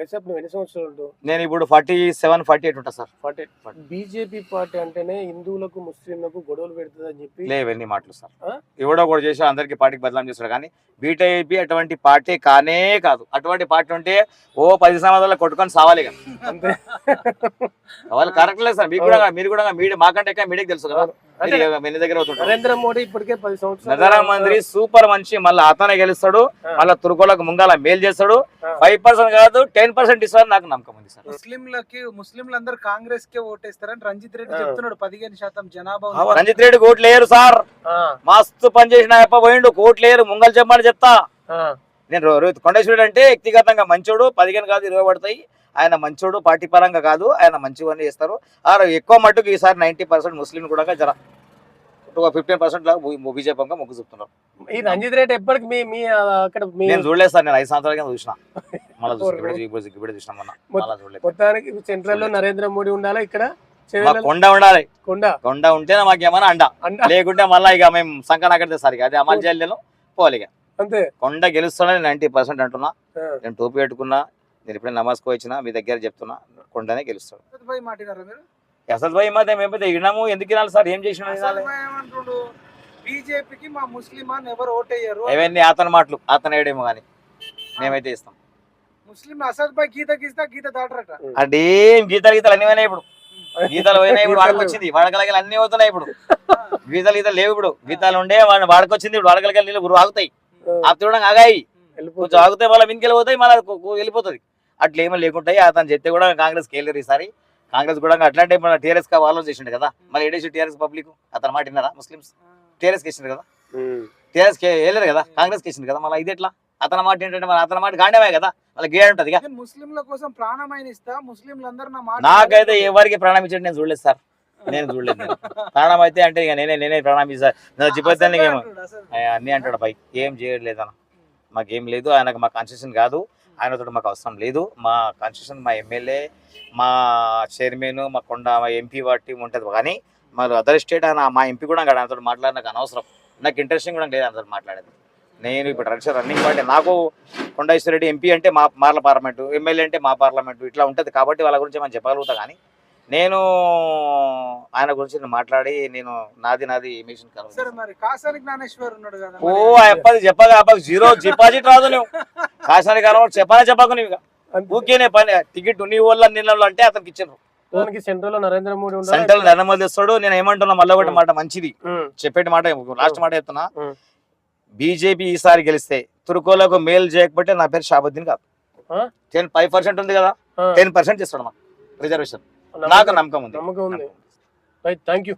YCP నువ్వు ఎన్ని సంవత్సరాలు నేను ఇప్పుడు ఫార్టీ సెవెన్ ఫార్టీ ఎయిట్ ఉంటా సార్. ఫార్టీ బీజేపీ పార్టీ అంటేనే హిందువులకు ముస్లింలకు గొడవలు పెడుతుందని చెప్పి లేవన్నీ మాటలు సార్? ఎవడో కూడా చేసి అందరికి పార్టీకి బదలాం చేస్తాడు కానీ బీటేపీ అటువంటి పార్టీ కానే కాదు. అటువంటి పార్టీ ఉంటే ఓ పది సంవత్సరాలు కొట్టుకొని సావాలి ఇక. అంతే. వాళ్ళు కరెక్ట్ లేదు సార్. మీకు కూడా మీరు కూడా మీడియా మాకంటే ఎక్కువ మీడియాకి తెలుసు కదా. దగ్గర నరేంద్ర మోడీ ఇప్పటికే పది సంవత్సరాలు ప్రధానమంత్రి సూపర్ మనిషి మళ్ళీ అతనే గెలుస్తాడు. మళ్ళీ తుర్కోలకు ముంగాల మేలు చేస్తాడు. ఫైవ్ పర్సెంట్ కాదు టెన్ పర్సెంట్ ఇస్తాడు నాకు నమ్మకం ఉంది సార్. ముస్లింలకి ముస్లింలందరూ కాంగ్రెస్ కే ఓటేస్తారని రంజిత్ రెడ్డి. చెప్తున్నాడు. పదిహేను శాతం జనాభా. రంజిత్ రెడ్డి కోట్లు లేరు సార్. మస్తు పని చేసిన అప్ప పోయిండు. కోట్లు లేరు ముంగల్ చెప్పమని చెప్తా. నేను రోహిత్ కొండేశ్వరుడు అంటే వ్యక్తిగతంగా మంచోడు పదిహేను కాదు ఇరవై పడతాయి. ఆయన మంచోడు పార్టీ పరంగా కాదు ఆయన మంచివన్నీ చేస్తారు. ఆ ఎక్కువ మట్టుకు ఈసారి నైన్టీ పర్సెంట్ ముస్లిం కూడా జర ఫిఫ్టీన్ పర్సెంట్ బీజేపీ మొగ్గు చూపుతున్నారు. ఈ రంజిత్ రెడ్డి ఎప్పటికి మీ మీ అక్కడ నేను చూడలేదు సార్ నేను ఐదు సంవత్సరాల కింద చూసిన. మళ్ళీ చూసిన మొన్న. మొత్తానికి సెంట్రల్లో నరేంద్ర మోడీ ఉండాలా ఇక్కడ? కొండ ఉండాలి. కొండ? కొండ ఉంటేనే మాకు ఏమైనా అండ. లేకుంటే మళ్ళీ ఇక మేము సంకన అక్కడితే సరిగా అది అమలు చేయలేను పోవాలి ఇక. అంతే. కొండ గెలుస్తానని నైన్టీ పర్సెంట్ అంటున్నా. నేను టోపీ పెట్టుకున్నా నేను ఇప్పుడే నమాజ్కి వచ్చిన మీ దగ్గర చెప్తున్నా కొండనే గెలుస్తాడు. అసద్ భాయ్ మాట్లాడారా మీరు? అసలు భయ మధ్య మేమైతే వినము ఎందుకు వినాలి సార్? ఏం చేసిన బీజేపీకి మా ఎవరు ఓటేయరు? అవన్నీ అతని మాటలు అతను ఏడేమో కానీ మేమైతే ఇస్తాం ముస్లిం అసద్ భాయ్ గీత గీస్తా గీత దాటరట. అదేం గీతలు గీతలు అన్ని పోయినాయి ఇప్పుడు. గీతలు పోయినాయి ఇప్పుడు వాడకొచ్చింది. వాడకలకి అన్ని అవుతున్నాయి ఇప్పుడు. గీతలు గీతలు లేవు ఇప్పుడు. గీతాలు ఉండే వాడిని వాడకొచ్చింది ఇప్పుడు. వాడకలకి నీళ్ళు ఆగుతాయి. ఆ. చూడడం ఆగాయి. కొంచెం ఆగితే మళ్ళీ మినికెళ్ళి పోతాయి మళ్ళీ వెళ్ళిపోతుంది. అట్లా ఏమీ లేకుంటాయి అతను చెప్తే కూడా కాంగ్రెస్కి వెళ్ళారు ఈసారి. కాంగ్రెస్ కూడా అట్లాంటి మన టీఆర్ఎస్ కా వాళ్ళు చేసిండు కదా? మళ్ళీ ఏడేసి టీఆర్ఎస్ పబ్లిక్ అతను మాట విన్నారా ముస్లిమ్స్? టీఆర్ఎస్కి ఇచ్చిండు కదా. టీఆర్ఎస్ వెళ్ళారు కదా? కాంగ్రెస్కి ఇచ్చిండు కదా? మళ్ళీ ఇది ఎట్లా? అతని మాట ఏంటంటే మరి అతని మాట గాండమే కదా? మళ్ళీ గేడ్ ఉంటది ముస్లింల కోసం ప్రాణమైన ఇస్తా ముస్లింలందరూ నా మాట నాకైతే ఎవరికి ప్రాణం ఇచ్చాడు నేను చూడలేదు సార్. నేను చూడలేదు ప్రాణం అయితే అంటే ఇక నేనే నేనే ప్రాణం ఇస్తా. అసద్ చెప్పొద్దని భాయ్ ఏమో. అన్నీ అంటాడు పై ఏం చేయలేదు అన్న. మాకేం లేదు. ఆయనకు మా కన్సెషన్ కాదు. ఆయనతో మాకు అవసరం లేదు. మా కన్సెషన్ మా ఎమ్మెల్యే మా చైర్మన్ మా కొండ మా ఎంపీ వాటి ఉంటుంది. కానీ మరి అదర్ స్టేట్ ఆయన మా ఎంపీ కూడా కాదు ఆయనతో మాట్లాడి నాకు అనవసరం. నాకు ఇంట్రెస్టింగ్ కూడా లేదు ఆయనతో మాట్లాడేది. నేను ఇప్పుడు రక్ష రన్నింగ్ పార్టీ నాకు కొండ రెడ్డి ఎంపీ అంటే మా మార్ల పార్లమెంటు ఎమ్మెల్యే అంటే మా పార్లమెంటు ఇట్లా ఉంటుంది. కాబట్టి వాళ్ళ గురించి మనం చెప్పగలుగుతా కానీ నేను ఆయన గురించి మాట్లాడి నేను నాది నాది మిషన్ సరే కలవదు మరి కాసాని జ్ఞానేశ్వర్ ఉన్నాడు కదా ఓ మరి. అప్పది చెప్పగా అప్పకి జీరో డిపాజిట్ రాదు నువ్వు. కాసాని కాలం చెప్పనే చెప్పకు నువ్వు. ఊరికేనే పని టికెట్ నీ వాళ్ళ నిన్న అంటే అతనికి ఇచ్చారు. సెంట్రల్ నరేంద్ర మోడీ సెంట్రల్ తెస్తాడు నేను ఏమంటున్నా మళ్ళీ ఒకటి మాట మంచిది. చెప్పేటి మాట లాస్ట్ మాట చెప్తున్నా. బీజేపీ ఈసారి గెలిస్తే తురుకోలకు మేలు చేయకపోతే నా పేరు షాబుద్దీన్ కాదు. ఆ? టెన్ ఫైవ్ పర్సెంట్ ఉంది కదా టెన్ పర్సెంట్ ఇస్తాడు మాకు. రిజర్వేషన్. నాకు నమ్మకం ఉంది. నమ్మకం ఉంది. Right thank you